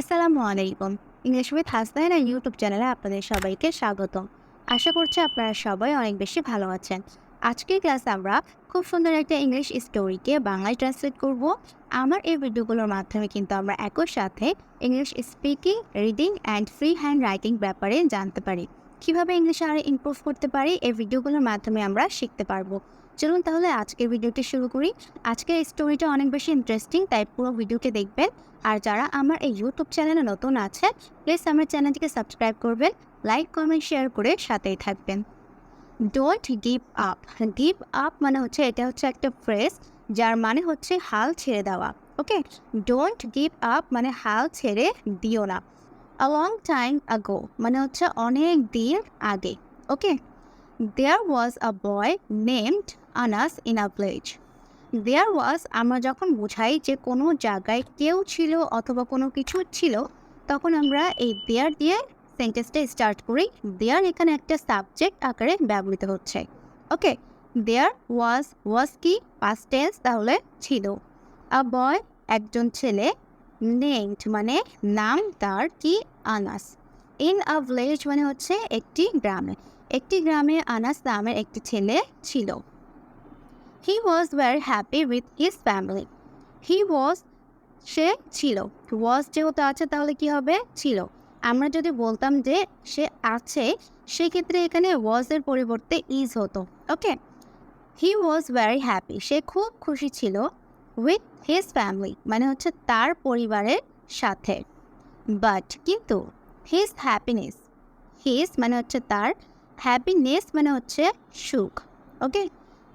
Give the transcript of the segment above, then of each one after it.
আসসালামু আলাইকুম English with Hasnain YouTube চ্যানেলে আপনাদের সবাইকে স্বাগত আশা করছি আপনারা সবাই অনেক বেশি ভালো আছেন। আজকের ক্লাসে আমরা খুব সুন্দর একটা ইংলিশ স্টোরিকে বাংলায় ট্রান্সলেট করব। আমার এই ভিডিওগুলোর মাধ্যমে কিন্তু আমরা একই সাথে English speaking reading and free hand writing ব্যাপারে জানতে পারি। কীভাবে ইংলিশে আরও ইমপ্রুভ করতে পারি এই ভিডিওগুলোর মাধ্যমে আমরা শিখতে পারব। চলুন তাহলে আজকের ভিডিওটি শুরু করি। আজকের স্টোরিটা অনেক বেশি ইন্টারেস্টিং তাই পুরো ভিডিওটি দেখবেন। আর যারা আমার এই ইউটিউব চ্যানেলে নতুন আছে প্লিজ আমার চ্যানেলটিকে সাবস্ক্রাইব করবেন লাইক কমেন্ট শেয়ার করে সাথেই থাকবেন। Don't give up give up মানে হচ্ছে, এটা হচ্ছে একটা ফ্রেজ যার মানে হচ্ছে হাল ছেড়ে দেওয়া ওকে ডোন্ট গিভ আপ মানে হাল ছেড়ে দিও না। আ লং টাইম আগো মানে হচ্ছে অনেক দিন আগে okay there was a boy named Anas in a village there was আমরা যখন বোঝাই যে কোনো জায়গায় কেউ ছিল অথবা কোনো কিছু ছিল, তখন আমরা এই দেয়ার দিয়ে সেন্টেন্সটা স্টার্ট করি। দেয়ার এখানে একটা সাবজেক্ট আকারে ব্যবহৃত হচ্ছে। ওকে দেয়ার ওয়াজ ওয়াজ কি? পাস্ট টেন্স তাহলে ছিল। আ বয় একজন ছেলে নেমড মানে নাম তার কি? আনাস। ইন আ ভিলেজ মানে হচ্ছে একটি গ্রামে। একটি গ্রামে আনাস নামের একটি ছেলে ছিল। He was very happy with his family he was সে ছিল। ওয়াজ যেহেতু আছে, তাহলে কি হবে? ছিল। আমরা যদি বলতাম যে সে আছে, সেক্ষেত্রে এখানে ওয়াজের পরিবর্তে ইজ হতো। ওকে হি ওয়াজ ভেরি হ্যাপি সে খুব খুশি ছিল উইথ হিজ ফ্যামিলি মানে হচ্ছে তার পরিবারের সাথে। বাট কিন্তু হিজ হ্যাপিনেস হিজ মানে হচ্ছে তার হ্যাপিনেস মানে হচ্ছে সুখ। ওকে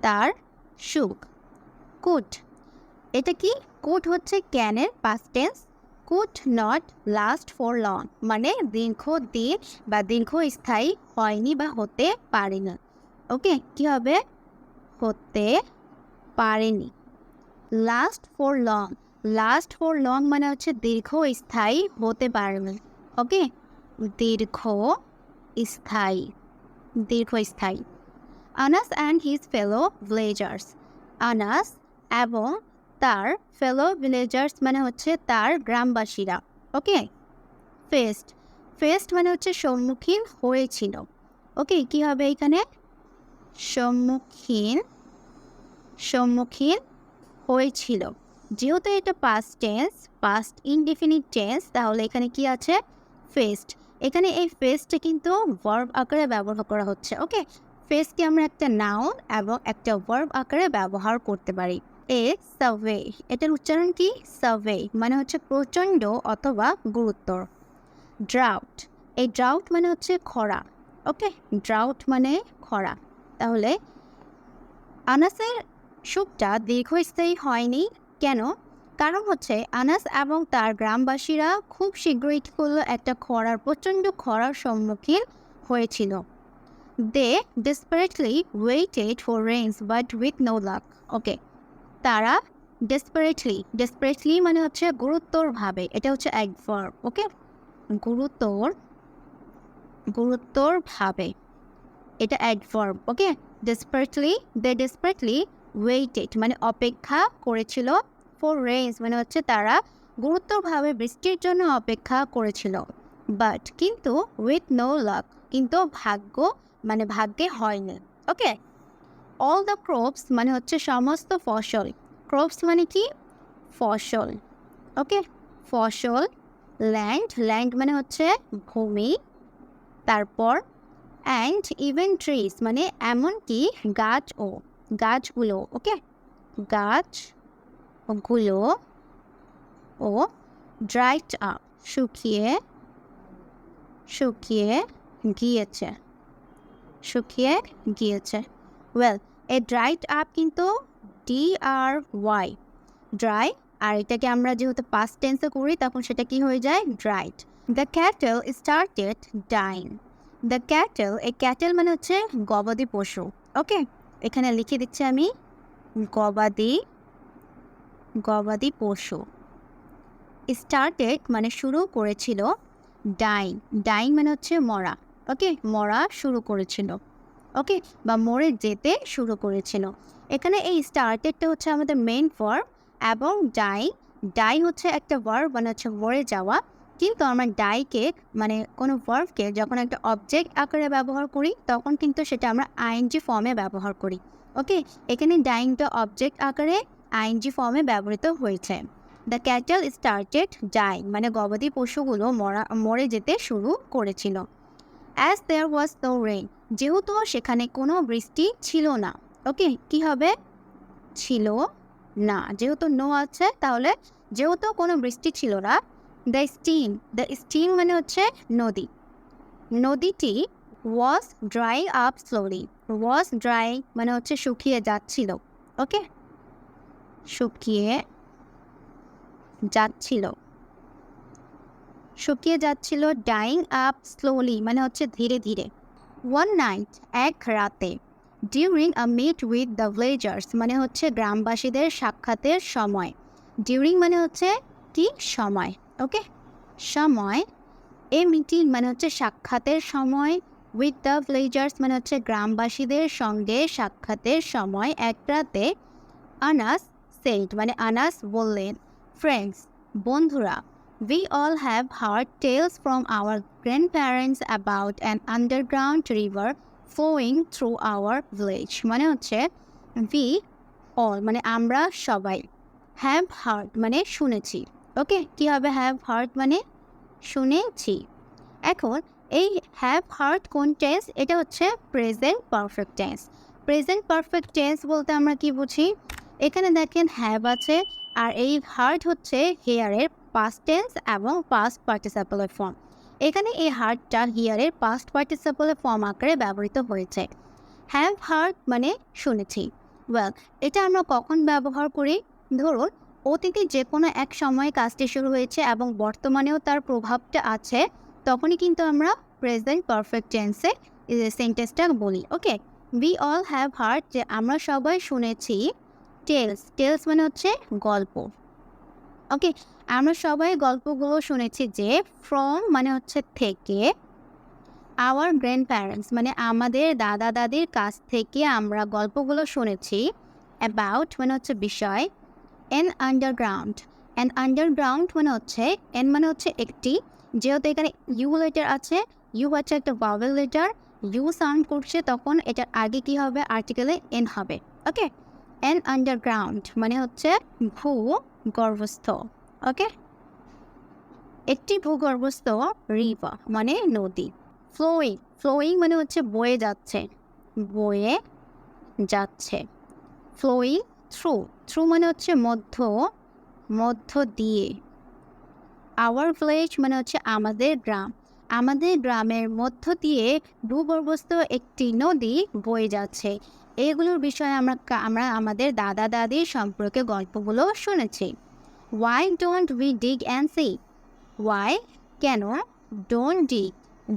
তার সুখ কুড এটা কি? কুড হচ্ছে ক্যানের past tense could not last for long মানে দীর্ঘ দিন বা দীর্ঘস্থায়ী হয়নি বা হতে পারে না ওকে, কী হবে? হতে পারেনি। Last for long last for long মানে হচ্ছে দীর্ঘস্থায়ী হতে পারবে ওকে দীর্ঘ স্থায়ী দীর্ঘস্থায়ী। Anas and his fellow villagers Anas এবং তার ফেলো ভিলেজার্স মানে হচ্ছে তার গ্রামবাসীরা। ওকে ফেস্ট ফেস্ট মানে হচ্ছে সম্মুখীন হয়েছিল। ওকে কী হবে এখানে? সম্মুখীন সম্মুখীন হয়েছিল। যেহেতু এটা past tense past indefinite tense তাহলে এখানে কি আছে? ফেস্ট এখানে এই ফেস্টটা কিন্তু ভার্ব আকারে ব্যবহার করা হচ্ছে। ওকে ফেসকে আমরা একটা নাউন এবং একটা ভার্ব আকারে ব্যবহার করতে পারি। এ সার্ভে এটার উচ্চারণ কি? সার্ভে মানে হচ্ছে প্রচণ্ড অথবা গুরুত্বর। ড্রাউট এই ড্রাউট মানে হচ্ছে খরা। ওকে? ড্রাউট মানে খরা। তাহলে আনাসের সুখটা দীর্ঘস্থায়ী হয়নি। কেন? কারণ হচ্ছে আনাস এবং তার গ্রামবাসীরা খুব শীঘ্রই করল একটা খরার, প্রচণ্ড খরার সম্মুখীন হয়েছিল। They desperately waited for rain but with no luck okay তারা ডেসপারেটলি ডেসপারেটলি মানে হচ্ছে গুরুত্বরভাবে। এটা হচ্ছে এক ভার্ব ওকে গুরুত্বর, গুরুত্বরভাবে। এটা adverb okay desperately they desperately waited মানে অপেক্ষা করেছিল ফর রেঞ্জ মানে হচ্ছে তারা গুরুত্বভাবে বৃষ্টির জন্য অপেক্ষা করেছিল। বাট কিন্তু উইথ নো লাক কিন্তু ভাগ্য মানে ভাগ্যে হয়নি ওকে অল দ্য ক্রপস মানে হচ্ছে সমস্ত ফসল ক্রপস মানে কি? ফসল ওকে ফসল ল্যান্ড ল্যান্ড মানে হচ্ছে ভূমি, তারপর অ্যান্ড ইভেন ট্রিজ মানে এমনকি গাছও, গাছগুলো ওকে গাছগুলো ও ড্রাইড আপ শুকিয়ে শুকিয়ে গিয়েছে। শুকিয়ে গিয়েছে। ওয়েল এ ড্রাইড আপ কিন্তু ডি আর ওয়াই ড্রাই আর এটাকে আমরা যেহেতু পাস্ট টেন্সে করি, তখন সেটা কি হয়ে যায়? Dried the cattle started dying the cattle a cattle মানে হচ্ছে গবাদি পশু। ওকে এখানে লিখে দিচ্ছি আমি গবাদি গবাদি পশু। স্টার্টেড মানে শুরু করেছিল ডাইং ডাইং মানে হচ্ছে মরা। ওকে, মরা শুরু করেছিল। ওকে, বা মরে যেতে শুরু করেছিল। এখানে এই স্টার্টেডটা হচ্ছে আমাদের মেন ফর্ম এবং ডাই ডাই হচ্ছে একটা ভার্ব মানে হচ্ছে মরে যাওয়া। কিন্তু আমরা ডাইকে মানে কোনো ভার্বকে যখন একটা অবজেক্ট আকারে ব্যবহার করি, তখন কিন্তু সেটা আমরা আইএনজি ফর্মে ব্যবহার করি। ওকে, এখানে ডাইংটা অবজেক্ট আকারে আইএনজি ফর্মে ব্যবহৃত হয়েছে। দ্য ক্যাটেল স্টার্টেড ডাইং মানে গবাদি পশুগুলো মরা, মরে যেতে শুরু করেছিল। As there was no rain যেহেতু সেখানে কোনো বৃষ্টি ছিল না ওকে কি হবে? ছিল না, যেহেতু নো আছে, তাহলে যেহেতু কোনো বৃষ্টি ছিল না দ্য স্টিম দ্য স্টিম মানে হচ্ছে নদী। নদীটি was dry up slowly was dry মানে হচ্ছে শুকিয়ে যাচ্ছিল ওকে শুকিয়ে যাচ্ছিল। শুকিয়ে যাচ্ছিল ডাইং আপ স্লোলি মানে হচ্ছে ধীরে ধীরে। ওয়ান নাইট এক রাতে during a meet with the villagers মানে হচ্ছে গ্রামবাসীদের সাক্ষাতের সময়। ডিউরিং মানে হচ্ছে কি সময় ওকে সময় এ মিটিং মানে হচ্ছে সাক্ষাতের সময়। উইথ দ্য ভিলেজার্স মানে হচ্ছে গ্রামবাসীদের সঙ্গে সাক্ষাতের সময়, এক রাতে। আনাস সেন্ট মানে আনাস বললেন ফ্রেন্ডস বন্ধুরা We all have heard tales from our grandparents about an underground river flowing through our village. মানে হচ্ছে, we all মানে আমরা সবাই have heard মানে শুনেছি। ওকে কি হবে have heard মানে শুনেছি? এখন এই হ্যাভ হার্ট কোন টেন্স এটা হচ্ছে present perfect tense present perfect tense বলতে আমরা কি বুঝি? এখানে দেখেন হ্যাভ আছে, আর এই হার্ট হচ্ছে হেয়ারের পাস্ট টেন্স এবং পাস্ট পার্টিসিপেলের ফর্ম এখানে এই হার্টটা হিয়ারের পাস্ট পার্টিসিপেলের ফর্ম আকারে ব্যবহৃত হয়েছে। হ্যাভ হার্ট মানে শুনেছি। ওয়েল এটা আমরা কখন ব্যবহার করি? ধরুন, অতীতে যে কোনো এক সময়ে কাজটি শুরু হয়েছে এবং বর্তমানেও তার প্রভাবটা আছে, তখনই কিন্তু আমরা প্রেজেন্ট পারফেক্ট টেন্সে সেন্টেন্সটা বলি okay we all have heard যে আমরা সবাই শুনেছি টেলস টেলস মানে হচ্ছে গল্প। ওকে, আমরা সবাই গল্পগুলো শুনেছি যে ফ্রম মানে হচ্ছে থেকে আওয়ার গ্র্যান্ড প্যারেন্টস মানে আমাদের দাদা দাদির কাছ থেকে আমরা গল্পগুলো শুনেছি অ্যাবাউট মানে হচ্ছে বিষয় এন আন্ডারগ্রাউন্ড অ্যান আন্ডারগ্রাউন্ড মানে হচ্ছে এন মানে হচ্ছে একটি, যেহেতু এখানে ইউ লেটার আছে ইউ হচ্ছে একটা বাবেল লেটার ইউ সাউন্ড করছে তখন এটার আগে কি হবে? আর্টিকেলে এন হবে ওকে এন আন্ডারগ্রাউন্ড মানে হচ্ছে ভূ গর্ভস্থ ওকে একটি ভূগর্ভস্থ রিভার মানে নদী। ফ্লোয়িং ফ্লোয়িং মানে হচ্ছে বয়ে যাচ্ছে বয়ে যাচ্ছে। ফ্লোয়িং থ্রু থ্রু মানে হচ্ছে মধ্য মধ্য দিয়ে। আওয়ার ভিলেজ মানে হচ্ছে আমাদের গ্রাম। আমাদের গ্রামের মধ্য দিয়ে ভূগর্ভস্থ একটি নদী বয়ে যাচ্ছে। এগুলোর বিষয়ে আমরা আমরা আমাদের দাদা দাদির সম্পর্কে গল্পগুলো শুনেছি। Why don't we dig and see why কেন don't dig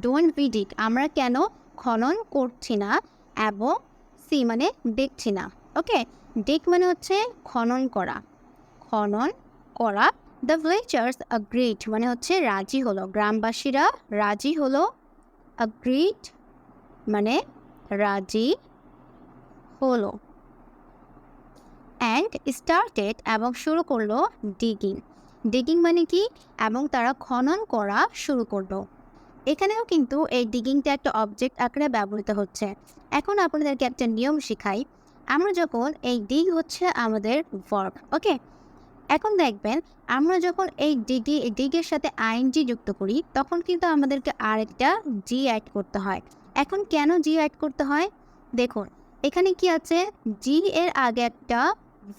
don't we dig আমরা কেন খনন করছি না এবং সি মানে দেখছি না। ওকে ডিগ মানে হচ্ছে খনন করা। খনন করা দ্য ভিলেজার্স আগ্রিড মানে হচ্ছে রাজি হলো। গ্রামবাসীরা রাজি হলো। আগ্রিড মানে রাজি হলো। অ্যান্ড স্টার্টেড এবং শুরু করল ডিগিং ডিগিং মানে কি? এবং তারা খনন করা শুরু করল। এখানেও কিন্তু এই ডিগিংটা একটা অবজেক্ট আকারে ব্যবহৃত হচ্ছে। এখন আপনাদেরকে একটা নিয়ম শেখাই। আমরা যখন এই ডিগ হচ্ছে আমাদের ভার্ব ওকে এখন দেখবেন, আমরা যখন এই ডিগি ডিগের সাথে আইনজি যুক্ত করি, তখন কিন্তু আমাদেরকে আরেকটা জি অ্যাড করতে হয়। এখন কেন জি অ্যাড করতে হয়? দেখুন এখানে কি আছে? জি এর আগে একটা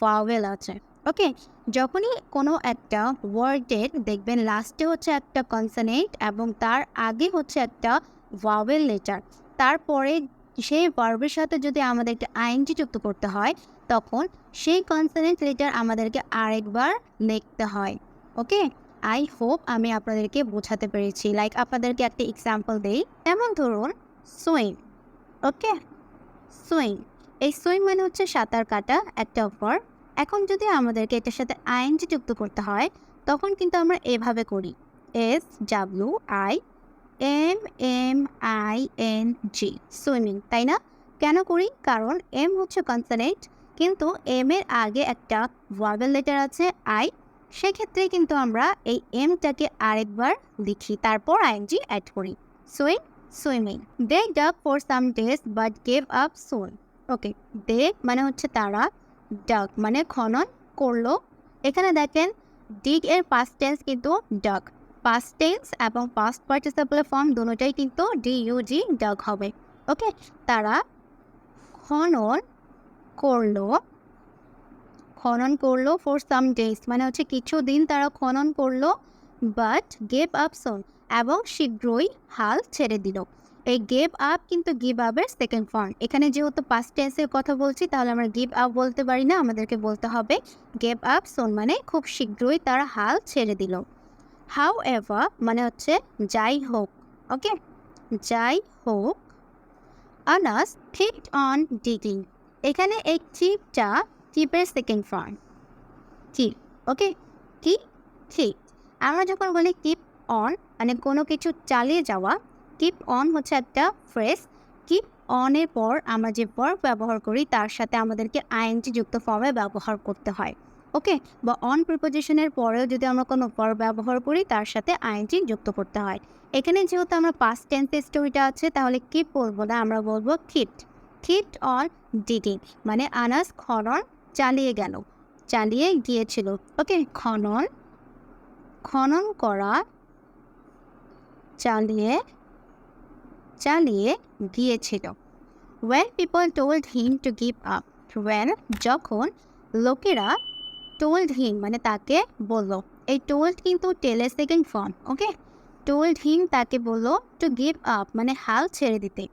ভাওয়েল আছে। ওকে যখনই কোনো একটা ওয়ার্ডের দেখবেন লাস্টে হচ্ছে একটা কনসনেন্ট এবং তার আগে হচ্ছে একটা ভাওয়েল লেটার তারপরে সেই ভার্বের সাথে যদি আমাদেরকে আইনজি যুক্ত করতে হয়, তখন সেই কনসনেন্ট লেটার আমাদেরকে আরেকবার লিখতে হয়। ওকে আই হোপ আমি আপনাদেরকে বোঝাতে পেরেছি। লাইক আপনাদেরকে একটা এক্সাম্পল দেই। যেমন ধরুন সুইং ওকে সুইং। এই সুইং মানে হচ্ছে সাঁতার কাটা, একটা ভার্ব এখন যদি আমাদেরকে এটার সাথে আইএনজি যুক্ত করতে হয়, তখন কিন্তু আমরা এভাবে করি। S, W, I, M M, I, N, G. Swimming, তাই না? কেন করি? কারণ এম হচ্ছে কনসনেন্ট, কিন্তু এম এর আগে একটা ভার্বেল লেটার আছে আই। সেক্ষেত্রে কিন্তু আমরা এই এমটাকে আরেকবার লিখি, তারপর আইএনজি অ্যাড করি। Swim swimming they dug for some days but gave up soon okay they মানে হচ্ছে তারা ডাক মানে খনন করল। এখানে দেখেন ডিগ এর পাস্ট টেন্স কিন্তু ডাক পাস্ট টেন্স এবং পাস্ট পার্টিসিপল ফর্ম দুটোটাই কিন্তু ডিইউজি ডাক হবে। ওকে তারা খনন করল। খনন করল ফর সাম ডেজ মানে হচ্ছে কিছু দিন তারা খনন করল বাট গেভ আপ সোন এবং শীঘ্রই হাল ছেড়ে দিল। এই গেভ আপ কিন্তু গিভ আপের সেকেন্ড ফর্ম এখানে যেহেতু পাস্ট টেন্সের কথা বলছি, তাহলে আমরা গিভ আপ বলতে পারি না, আমাদেরকে বলতে হবে গেভ আপ সোন মানে খুব শীঘ্রই তারা হাল ছেড়ে দিল। হাউ এভার মানে হচ্ছে যাই হোক ওকে যাই হোক আনাস কিপড অন ডিগিং এখানে এই চিপটা চিপের সেকেন্ড ফর্ম চিপ ওকে কি ঠিক আমরা যখন বলি কিপ অন মানে কোনো কিছু চালিয়ে যাওয়া কিপ অন হচ্ছে একটা ফ্রেস কিপ অনের পর আমরা যে ভার্ব ব্যবহার করি তার সাথে আমাদেরকে আইএনজি যুক্ত ফর্মে ব্যবহার করতে হয়। ওকে? বা অন প্রিপোজিশনের পরেও যদি আমরা কোনো ভার্ব ব্যবহার করি তার সাথে আইএনজি যুক্ত করতে হয়। এখানে যেহেতু আমরা পাস্ট টেন্সের স্টোরিটা আছে তাহলে কি বলব না, আমরা বলব কিপড কিপড অন ডিগিং মানে আনাস খনন চালিয়ে গেল, চালিয়ে গিয়েছিল। ওকে? খনন খনন করা চালিয়ে চালিয়ে গিয়েছিল when people told him to give up when যখন লোকেরা টোল্ড হিম মানে তাকে বলল। এই টোল্ড কিন্তু টেলের second form okay told him তাকে বলল টু গিভ আপ মানে হাল ছেড়ে দিতে।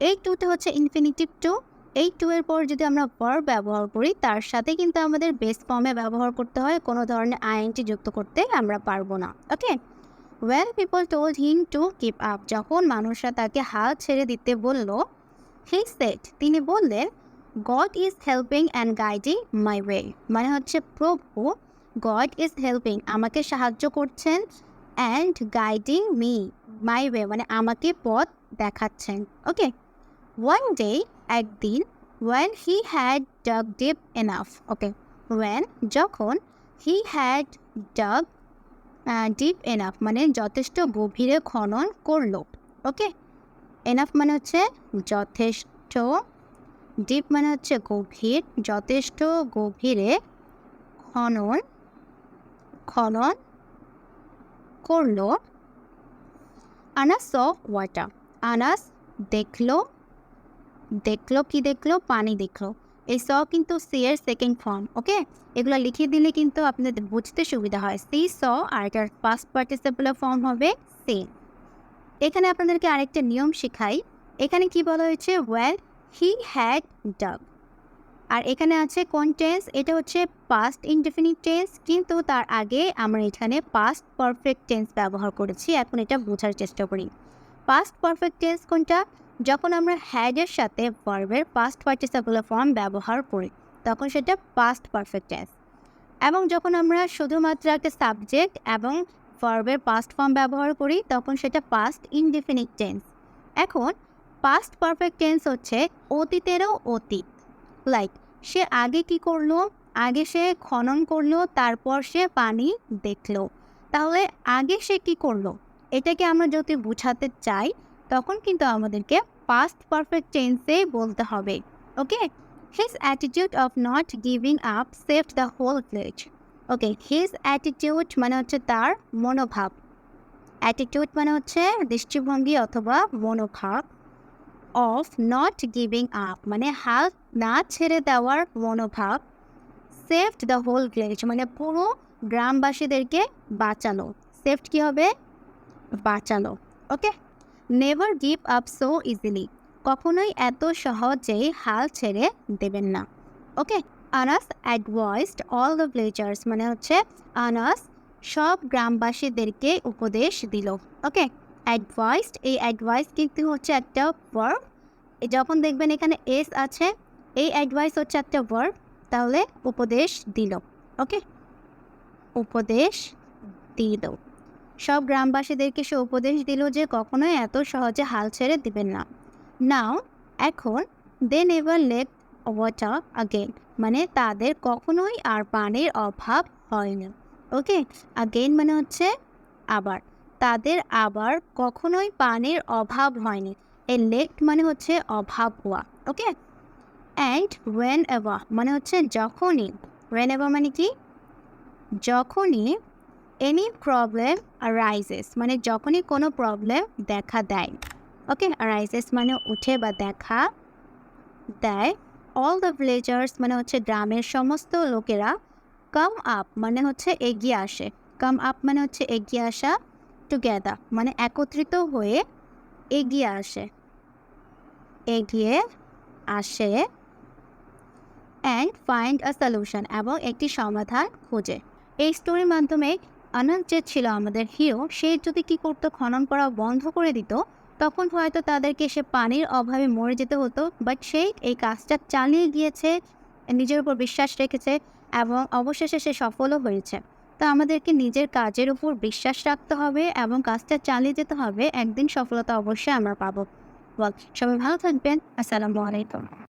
এই টুতে হচ্ছে ইনফিনিটিভ টু এই টু এর পর যদি আমরা ভার্ব ব্যবহার করি, তার সাথে কিন্তু আমাদের বেস ফর্মে ব্যবহার করতে হয়, কোনো ধরনের আইএনটি যুক্ত করতে আমরা পারব না okay when people told him to keep up যখন মানুষরা তাকে হাল ছেড়ে দিতে বলল হি সেট তিনি বললেন God is helping and guiding my way মানে হচ্ছে, প্রভু গড ইজ হেল্পিং আমাকে সাহায্য করছেন and guiding me my way মানে আমাকে পথ দেখাচ্ছেন। ওকে ওয়ান ডে একদিন when he had dug deep enough okay when যখন he had dug deep enough মানে যথেষ্ট গভীরে খনন করল ওকে এনাফ মানে হচ্ছে যথেষ্ট ডিপ মানে হচ্ছে গভীর, যথেষ্ট গভীরে খনন খনন করল। আনাস স ওয়াটার আনাস দেখল দেখল কি দেখল? পানি দেখল। এই স কিন্তু সি এর সেকেন্ড ফর্ম ওকে এগুলো লিখে দিলে কিন্তু আপনাদের বুঝতে সুবিধা হয়। সি স আর এটার ফার্স্ট পার্টিসিপুলার ফর্ম হবে সে এখানে আপনাদেরকে আরেকটা নিয়ম শেখাই। এখানে কি বলা হয়েছে? ওয়েল হি হ্যাড ডাগ আর এখানে আছে কোন টেন্স এটা হচ্ছে পাস্ট ইনডেফিনিট টেন্স কিন্তু তার আগে আমরা এখানে পাস্ট পারফেক্ট টেন্স ব্যবহার করেছি। এখন এটা বোঝার চেষ্টা করি। পাস্ট পারফেক্ট টেন্স কোনটা? যখন আমরা হ্যাডের সাথে ভার্বের পাস্ট পার্টিসিপুলার ফর্ম ব্যবহার করি, তখন সেটা পাস্ট পারফেক্ট টেন্স এবং যখন আমরা শুধুমাত্র একটা সাবজেক্ট এবং ভার্বের পাস্ট ফর্ম ব্যবহার করি, তখন সেটা পাস্ট ইনডিফিনিট টেন্স এখন পাস্ট পারফেক্ট টেন্স হচ্ছে অতীতেরও অতীত। লাইক সে আগে কি করল? আগে সে খনন করল, তারপর সে পানি দেখল। তাহলে আগে সে কি করল? এটাকে আমরা যদি বোঝাতে চাই তখন কিন্তু আমাদেরকে পাস্ট পারফেক্ট টেন্সে বলতে হবে okay his attitude of not giving up save the whole plate okay his attitude মানে হচ্ছে তার মনোভাব অ্যাটিটিউড মানে হচ্ছে দৃষ্টিভঙ্গি অথবা মনোভাব অফ নট গিভিং আপ মানে হাল না ছেড়ে দেওয়ার মনোভাব সেফড দ্য হোল ভিলেজ মানে পুরো গ্রামবাসীদেরকে বাঁচানো সেফট কী হবে? বাঁচানো okay never give up so easily কখনোই এত সহজেই হাল ছেড়ে দেবেন না। Okay Anas advised all the villagers মানে হচ্ছে আনাস সব গ্রামবাসীদেরকে উপদেশ দিল। ওকে অ্যাডভাইসড এই অ্যাডভাইস কিন্তু হচ্ছে একটা ভার্ব যখন দেখবেন এখানে এস আছে, এই অ্যাডভাইস হচ্ছে একটা ভার্ব তাহলে উপদেশ দিল। ওকে উপদেশ দিয়ে দিল। সব গ্রামবাসীদেরকে সে উপদেশ দিল যে কখনোই এত সহজে হাল ছেড়ে দিবেন না। নাও, এখন they never lacked water again. মানে তাদের কখনোই আর পানির অভাব হয়নি ওকে? আগেইন মানে হচ্ছে আবার। তাদের আবার কখনোই পানির অভাব হয়নি। এ লেক মানে হচ্ছে অভাব হওয়া। ওকে? অ্যান্ড ওয়েন এভার মানে হচ্ছে যখনই। ওয়েন এভার মানে কি? যখনই এনি প্রবলেম রাইজেস মানে যখনই কোনো প্রবলেম দেখা দেয় ওকে রাইজেস মানে উঠে বা দেখা দেয়। অল দ্য ভিলেজার্স মানে হচ্ছে গ্রামের সমস্ত লোকেরা কাম আপ মানে হচ্ছে এগিয়ে আসে। কাম আপ মানে হচ্ছে এগিয়ে আসা টুগেদার মানে একত্রিত হয়ে এগিয়ে আসে। এগিয়ে আসে অ্যান্ড ফাইন্ড আ সলিউশন এবং একটি সমাধান খোঁজে। এই স্টোরির মাধ্যমে আনন্দ যে ছিল আমাদের হিরো, সে যদি কি করতো, খনন করা বন্ধ করে দিত, তখন হয়তো তাদেরকে সে পানির অভাবে মরে যেতে হতো। বাট সে এই কাজটা চালিয়ে গিয়েছে, নিজের উপর বিশ্বাস রেখেছে এবং অবশেষে সে সফলও হয়েছে। তো আমাদেরকে নিজের কাজের উপর বিশ্বাস রাখতে হবে এবং কাজটা চালিয়ে যেতে হবে। একদিন সফলতা অবশ্যই আমরা পাবো। বল, সবাই ভালো থাকবেন। আসসালামু আলাইকুম।